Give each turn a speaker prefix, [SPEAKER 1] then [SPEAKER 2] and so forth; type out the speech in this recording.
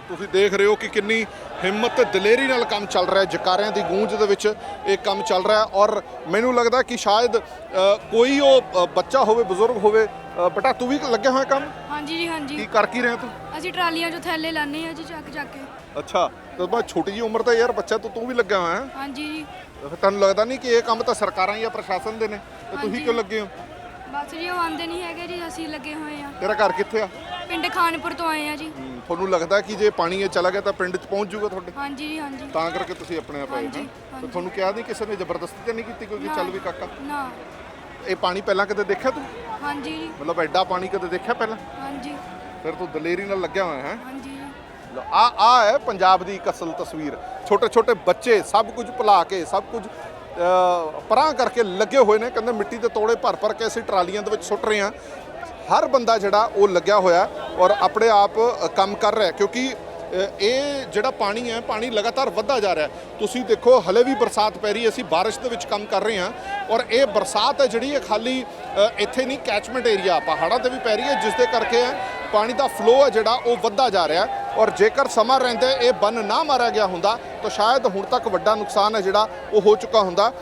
[SPEAKER 1] ਤੁਸੀਂ ਦੇਖ ਰਹੇ ਹੋ ਕਿ ਕਿੰਨੀ ਹਿੰਮਤ ਤੇ ਦਲੇਰੀ ਨਾਲ ਕੰਮ ਚੱਲ ਰਿਹਾ ਹੈ। ਜਕਾਰਿਆਂ ਦੀ ਗੂੰਜ ਦੇ ਵਿੱਚ ਇਹ ਕੰਮ ਚੱਲ ਰਿਹਾ ਹੈ ਔਰ ਮੈਨੂੰ ਲੱਗਦਾ ਕਿ ਸ਼ਾਇਦ ਅ, ਕੋਈ ਉਹ ਅ, ਬੱਚਾ ਹੋਵੇ ਬਜ਼ੁਰਗ ਹੋਵੇ ਅ, ਬੇਟਾ ਤੂੰ ਵੀ ਲੱਗਿਆ ਹੋਇਆ ਕੰਮ?
[SPEAKER 2] ਹਾਂਜੀ ਜੀ
[SPEAKER 1] ਕੀ
[SPEAKER 2] ਹਾਂਜੀ
[SPEAKER 1] ਕਰ ਕੀ ਰਿਹਾ ਤੂੰ?
[SPEAKER 2] ਅਸੀਂ ਟਰਾਲੀਆਂ 'ਚੋਂ ਥੈਲੇ ਲਾਣੇ ਆ ਜੀ ਚੱਕ ਚੱਕ ਕੇ।
[SPEAKER 1] ਅੱਛਾ ਤੇ ਮੈਂ ਛੋਟੀ ਜੀ ਉਮਰ ਦਾ ਯਾਰ ਬੱਚਾ ਤੂੰ ਤੂੰ ਵੀ ਲੱਗਿਆ ਹੋਇਆ ਹੈ?
[SPEAKER 2] ਹਾਂਜੀ ਜੀ।
[SPEAKER 1] ਫਿਰ ਤੁਹਾਨੂੰ ਲੱਗਦਾ ਨਹੀਂ ਕਿ ਇਹ ਕੰਮ ਤਾਂ ਸਰਕਾਰਾਂ ਜਾਂ ਪ੍ਰਸ਼ਾਸਨ ਦੇ ਨੇ? ਤੇ ਤੁਸੀਂ
[SPEAKER 2] ਹਾਂਜੀ।
[SPEAKER 1] ਕਿਉਂ ਲੱਗੇ ਹੋ?
[SPEAKER 2] ਬਸ ਜੀ ਉਹ ਆਂਦੇ ਨਹੀਂ ਹੈਗੇ ਜੀ ਅਸੀਂ ਲੱਗੇ ਹੋਏ ਆ
[SPEAKER 1] ਤੇਰਾ ਘਰ ਕਿੱਥੇ ਆ?
[SPEAKER 2] ਪਿੰਡ ਖਾਨਪੁਰ ਤੋਂ ਆਏ ਆ ਜੀ।
[SPEAKER 1] ਹਮ, ਤੁਹਾਨੂੰ ਲੱਗਦਾ ਕਿ ਜੇ ਪਾਣੀ ਇਹ ਚਲਾ ਗਿਆ ਤਾਂ ਪਿੰਡ 'ਚ ਪਹੁੰਚ ਜਾਊਗਾ ਤੁਹਾਡੇ?
[SPEAKER 2] ਹਾਂਜੀ ਜੀ ਹਾਂਜੀ।
[SPEAKER 1] ਤਾਂ ਕਰਕੇ ਤੁਸੀਂ ਆਪਣੇ ਆਪ ਆਏ
[SPEAKER 2] ਹਾਂਜੀ,
[SPEAKER 1] ਹਾਂ ਤੇ
[SPEAKER 2] ਹਾਂਜੀ।
[SPEAKER 1] ਤੁਹਾਨੂੰ ਕਿਹਾ ਨਹੀਂ ਕਿਸੇ ਨੇ ਜ਼ਬਰਦਸਤੀ ਤਾਂ ਨਹੀਂ ਕੀਤੀ ਕੋਈ ਕਿ। ਚੱਲ ਵੀ ਕਾਕਾ?
[SPEAKER 2] ਨਾ।
[SPEAKER 1] ਇਹ ਪਾਣੀ ਪਹਿਲਾਂ ਕਦੇ ਦੇਖਿਆ ਤੂੰ?
[SPEAKER 2] ਹਾਂਜੀ ਜੀ।
[SPEAKER 1] ਮਤਲਬ ਐਡਾ ਪਾਣੀ ਕਦੇ ਦੇਖਿਆ ਪਹਿਲਾਂ?
[SPEAKER 2] ਹਾਂਜੀ।
[SPEAKER 1] ਫਿਰ ਤੂੰ ਦਲੇਰੀ ਨਾਲ ਲੱਗਿਆ ਹੋਇਆ ਹੈ?
[SPEAKER 2] ਹਾਂਜੀ ਜੀ।
[SPEAKER 1] ਆ ਆ ਹੈ ਪੰਜਾਬ ਦੀ ਇੱਕ ਅਸਲ ਤਸਵੀਰ। ਛੋਟੇ ਛੋਟੇ ਬੱਚੇ ਸਭ ਕੁਝ ਭੁਲਾ ਕੇ ਸਭ ਕੁਝ ਪਰਾਂ ਕਰਕੇ ਲੱਗੇ ਹੋਏ ਨੇ ਕਹਿੰਦੇ ਮਿੱਟੀ ਦੇ ਤੋੜੇ ਭਰ ਭਰ ਕੇ ਅਸੀਂ ਟਰਾਲੀਆਂ ਦੇ ਵਿੱਚ ਸੁੱਟ ਰਹੇ ਹਾਂ। ਹਰ ਬੰਦਾ ਜਿਹੜਾ ਉਹ ਲੱਗਿਆ ਹੋਇਆ ਔਰ ਆਪਣੇ ਆਪ ਕੰਮ ਕਰ ਰਿਹਾ ਕਿਉਂਕਿ ਇਹ ਜਿਹੜਾ ਪਾਣੀ ਹੈ, ਪਾਣੀ ਲਗਾਤਾਰ ਵੱਧਦਾ ਜਾ ਰਿਹਾ ਤੁਸੀਂ ਦੇਖੋ, ਹਲੇ ਵੀ ਬਰਸਾਤ ਪੈ ਰਹੀ ਹੈ। ਅਸੀਂ ਬਾਰਿਸ਼ ਦੇ ਵਿੱਚ ਕੰਮ ਕਰ ਰਹੇ ਹਾਂ ਔਰ ਇਹ ਬਰਸਾਤ ਹੈ ਜਿਹੜੀ, ਇਹ ਖਾਲੀ ਇੱਥੇ ਨਹੀਂ ਕੈਚਮੈਂਟ ਏਰੀਆ ਪਹਾੜਾਂ ਤੇ ਵੀ ਪੈ ਰਹੀ ਹੈ, ਜਿਸ ਦੇ ਕਰਕੇ ਹੈ, ਪਾਣੀ ਦਾ ਫਲੋ ਹੈ ਜਿਹੜਾ, ਉਹ ਵੱਧਦਾ ਜਾ ਰਿਹਾ ਔਰ ਜੇਕਰ ਸਮਾਂ ਰਹਿੰਦੇ ਇਹ ਬੰਨ ਨਾ ਮਾਰਿਆ ਗਿਆ ਹੁੰਦਾ, ਤਾਂ ਸ਼ਾਇਦ ਹੁਣ ਤੱਕ ਵੱਡਾ ਨੁਕਸਾਨ ਹੈ ਜਿਹੜਾ, ਉਹ ਹੋ ਚੁੱਕਾ ਹੁੰਦਾ।